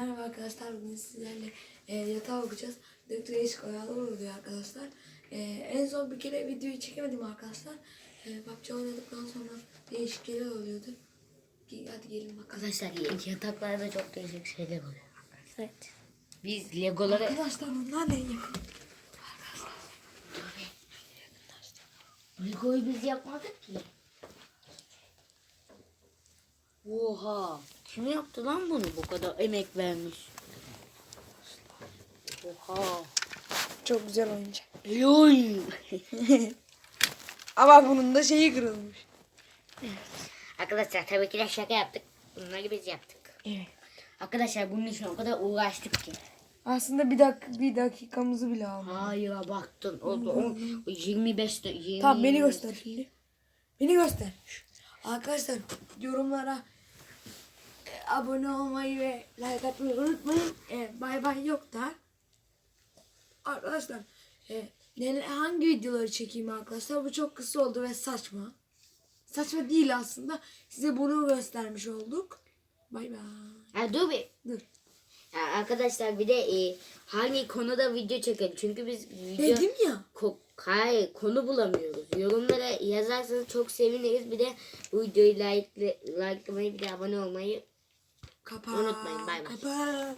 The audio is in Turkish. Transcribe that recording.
Merhaba arkadaşlar bugün sizlerle e, yatağa bakacağız. Döktü değişik oyalar oluyor arkadaşlar. E, en son bir kere videoyu çekemedim arkadaşlar. E, PUBG oynadıktan sonra değişik şeyler oluyordu. Hadi gelin bakalım. Arkadaşlar yataklarda çok değişik şeyler oluyor. Evet. Biz legoları Arkadaşlar onlar ne yakın? Lego'yu biz yapmadık ki. Oha. Kim yaptı lan bunu bu kadar emek vermiş? Oha. Çok güzel oyuncak. Lol. Ama bunun da şeyi kırılmış. Arkadaşlar tabii ki de şaka yaptık. Bunları biz yaptık. Evet. Arkadaşlar bunun için o kadar uğraştık ki. Aslında bir dakika bir dakikamızı bile almadı. Hayır baktın. O, o, o 25 de 20 Tamam beni göster şimdi. Beni göster. Arkadaşlar yorumlara abone olmayı ve like atmayı unutmayın. E, bay bay yok da. Arkadaşlar e, ne- hangi videoları çekeyim arkadaşlar? Bu çok kısa oldu ve saçma. Saçma değil aslında. Size bunu göstermiş olduk. Bay bay. Ha, dur bir. Dur. Ya arkadaşlar bir de e, hangi konuda video çekelim? Çünkü biz video Dedim ya. ko- hayır, konu bulamıyoruz. Yorumlara yazarsanız çok seviniriz. Bir de bu videoyu like likelamayı bir de abone olmayı Kapa. Unutmayın, bay bay. Kapa.